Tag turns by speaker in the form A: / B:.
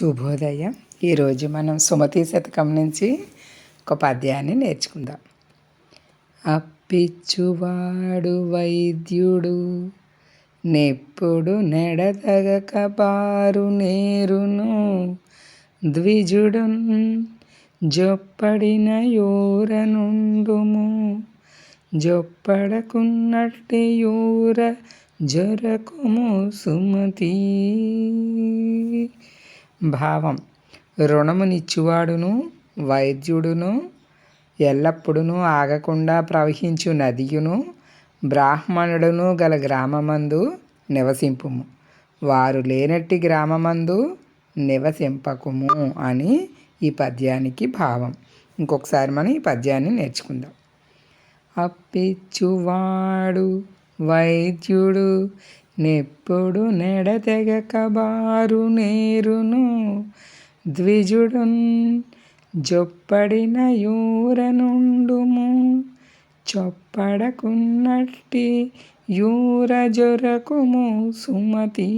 A: శుభోదయం. ఈరోజు మనం సుమతి శతకం నుంచి ఒక పద్యాన్ని నేర్చుకుందాం. అప్పిచ్చువాడు వైద్యుడు నెప్పుడు నెడతగక బారు నేరును ద్విజుడు జొప్పడిన యోరనుండుము జొప్పడకున్నట్టి యూర జొరకుము సుమతి. భావం. రుణమునిచ్చువాడును వైద్యుడును ఎల్లప్పుడూ ఆగకుండా ప్రవహించు నదియును బ్రాహ్మణుడును గల గ్రామమందు నివసింపుము. వారు లేనట్టి గ్రామమందు నివసింపకుము అని ఈ పద్యానికి భావం. ఇంకొకసారి మనం ఈ పద్యాన్ని నేర్చుకుందాం. అప్పిచ్చువాడు వైద్యుడు నెప్పుడు నెడతెగక బారు నేరును ద్విజుడున్ జొప్పడిన యూరనుండుము చొప్పడకున్నట్టి యూర జొరకుము సుమతీ.